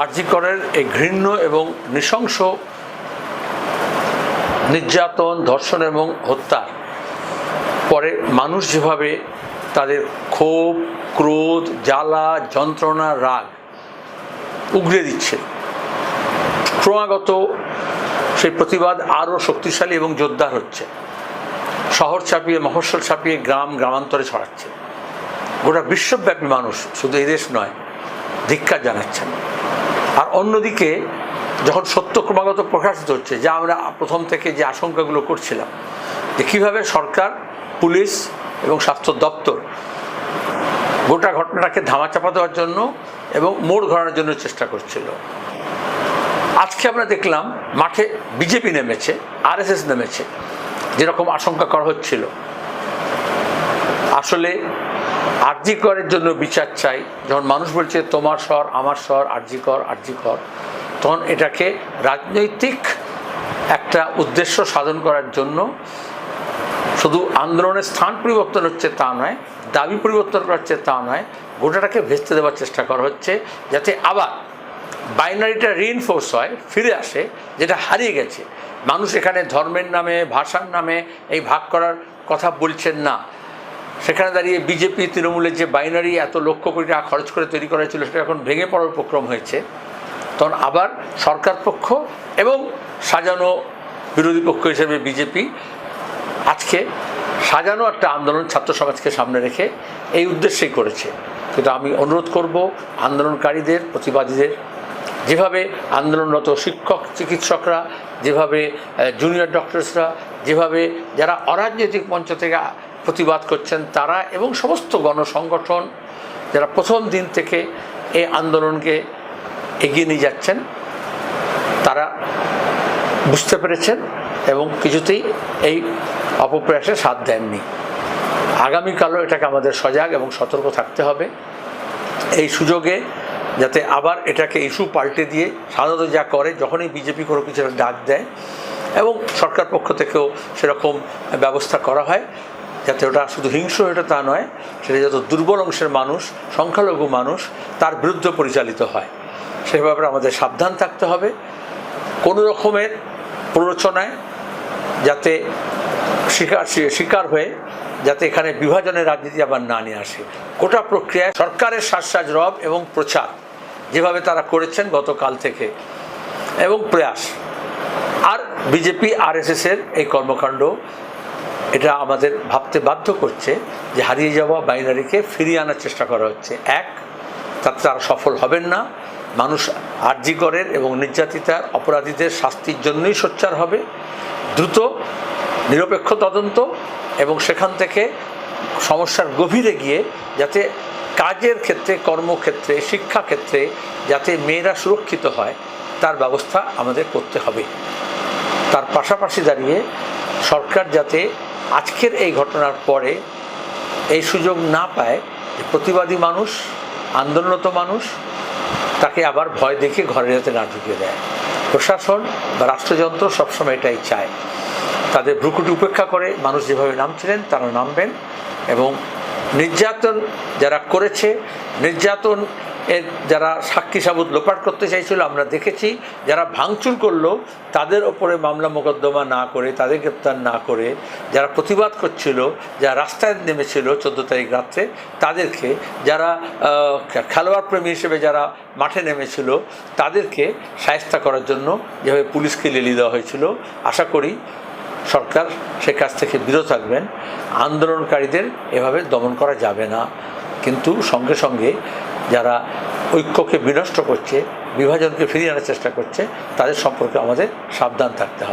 আরজিকরের এই ঘৃণ্য এবং নৃশংস নির্যাতন, ধর্ষণ এবং হত্যার পরে মানুষ যেভাবে তাদের ক্ষোভ, ক্রোধ, জ্বালা, যন্ত্রণা, রাগ উগড়ে দিচ্ছে, ক্রমাগত সেই প্রতিবাদ আরও শক্তিশালী এবং জোরদার হচ্ছে। শহর ছাপিয়ে, মফস্বল ছাপিয়ে গ্রাম, গ্রামান্তরে ছড়াচ্ছে। গোটা বিশ্বব্যাপী মানুষ শুধু এদেশ নয় ধিক্কার জানাচ্ছেন। আর অন্যদিকে যখন সত্য ক্রমাগত প্রকাশিত হচ্ছে, যা আমরা প্রথম থেকে যে আশঙ্কাগুলো করছিলাম, যে কীভাবে সরকার, পুলিশ এবং স্বাস্থ্য দপ্তর গোটা ঘটনাটাকে ধামাচাপা দেওয়ার জন্য এবং মোড় ঘোরানোর জন্য চেষ্টা করছিল। আজকে আমরা দেখলাম মাঠে বিজেপি নেমেছে, আরএসএস নেমেছে, যেরকম আশঙ্কা করা হচ্ছিল। আসলে আরজি করের জন্য বিচার চাই। যখন মানুষ বলছে, তোমার স্বর, আমার স্বর, আরজি কর আরজি কর, তখন এটাকে রাজনৈতিক একটা উদ্দেশ্য সাধন করার জন্য শুধু আন্দোলনের স্থান পরিবর্তন হচ্ছে তা নয়, দাবি পরিবর্তন করা হচ্ছে তা নয়, গোটাটাকে ভেস্তে দেওয়ার চেষ্টা করা হচ্ছে যাতে আবার বাইনারিটা রিইনফোর্স হয়, ফিরে আসে, যেটা হারিয়ে গেছে। মানুষ এখানে ধর্মের নামে, ভাষার নামে এই ভাগ করার কথা বলছেন না। সেখানে দাঁড়িয়ে বিজেপি তৃণমূলের যে বাইনারি এত লক্ষ কোটি টাকা খরচ করে তৈরি করা হয়েছিল সেটা এখন ভেঙে পড়ার উপক্রম হয়েছে। তখন আবার সরকার পক্ষ এবং সাজানো বিরোধী পক্ষ হিসেবে বিজেপি আজকে সাজানো একটা আন্দোলন ছাত্র সমাজকে সামনে রেখে এই উদ্দেশ্যেই করেছে। কিন্তু আমি অনুরোধ করব আন্দোলনকারীদের, প্রতিবাদীদের, যেভাবে আন্দোলনরত শিক্ষক, চিকিৎসকরা, যেভাবে জুনিয়র ডক্টরসরা যেভাবে যারা অরাজনৈতিক মঞ্চ থেকে প্রতিবাদ করছেন তারা এবং সমস্ত গণসংগঠন যারা প্রথম দিন থেকে এই আন্দোলনকে এগিয়ে নিয়ে যাচ্ছেন, তারা বুঝতে পেরেছেন এবং কিছুতেই এই অপপ্রয়াসে সাথ দেননি। আগামীকালও এটাকে আমাদের সজাগ এবং সতর্ক থাকতে হবে। এই সুযোগে যাতে আবার এটাকে ইস্যু পাল্টে দিয়ে সাধারণত যা করে, যখনই বিজেপি কোনো কিছু ডাক দেয় এবং সরকার পক্ষ থেকেও সেরকম ব্যবস্থা করা হয় যাতে ওটা শুধু হিংস্র এটা তা নয়, সেটা যত দুর্বল অংশের মানুষ, সংখ্যালঘু মানুষ, তার বিরুদ্ধে পরিচালিত হয়। সেই ব্যাপারে আমাদের সাবধান থাকতে হবে। কোনো রকমের প্ররোচনায় যাতে শিকার শিকার হয়ে যাতে এখানে বিভাজনের রাজনীতি আবার না নিয়ে আসে। গোটা প্রক্রিয়ায় সরকারের শ্বাসসাজ রব এবং প্রচার, যেভাবে তারা করেছেন গতকাল থেকে, এবং প্রয়াস। আর বিজেপি, আরএসএসের এই কর্মকাণ্ড এটা আমাদের ভাবতে বাধ্য করছে যে হারিয়ে যাওয়া বাইনারিকে ফিরিয়ে আনার চেষ্টা করা হচ্ছে। এক, তাতে তারা সফল হবেন না। মানুষ আর্যিকরের এবং নির্যাতিতার অপরাধীদের শাস্তির জন্যই সোচ্চার হবে। দ্রুত, নিরপেক্ষ তদন্ত এবং সেখান থেকে সমস্যার গভীরে গিয়ে যাতে কাজের ক্ষেত্রে, কর্মক্ষেত্রে, শিক্ষাক্ষেত্রে যাতে মেয়েরা সুরক্ষিত হয়, তার ব্যবস্থা আমাদের করতে হবে। তার পাশাপাশি দাঁড়িয়ে সরকার যাতে আজকের এই ঘটনার পরে এই সুযোগ না পায় প্রতিবাদী মানুষ, আন্দোলনরত মানুষ তাকে আবার ভয় দেখে ঘরে যাতে না ঢুকিয়ে দেয়। প্রশাসন বা রাষ্ট্রযন্ত্র সবসময় এটাই চায়। তাদের ভ্রুকুটি উপেক্ষা করে মানুষ যেভাবে নামছিলেন তারা নামবেন এবং নির্যাতন যারা করেছে, নির্যাতন এর যারা সাক্ষী সাবুত লোপাট করতে চাইছিল, আমরা দেখেছি, যারা ভাঙচুর করল, তাদের ওপরে মামলা মোকদ্দমা না করে, তাদের গ্রেপ্তার না করে, যারা প্রতিবাদ করছিল, যারা রাস্তায় নেমেছিল চোদ্দ তারিখ রাত্রে, তাদেরকে যারা খেলোয়াড় প্রেমী হিসেবে যারা মাঠে নেমেছিল, তাদেরকে সায়স্তা করার জন্য যেভাবে পুলিশকে লেলি দেওয়া হয়েছিল, আশা করি সরকার সে কাজ থেকে বিরত থাকবেন। আন্দোলনকারীদের এভাবে দমন করা যাবে না। কিন্তু সঙ্গে সঙ্গে যারা ঐক্যকে বিনষ্ট করছে, বিভাজনকে ফিরিয়ে আনার চেষ্টা করছে, তাদের সম্পর্কে আমাদের সাবধান থাকতে হবে।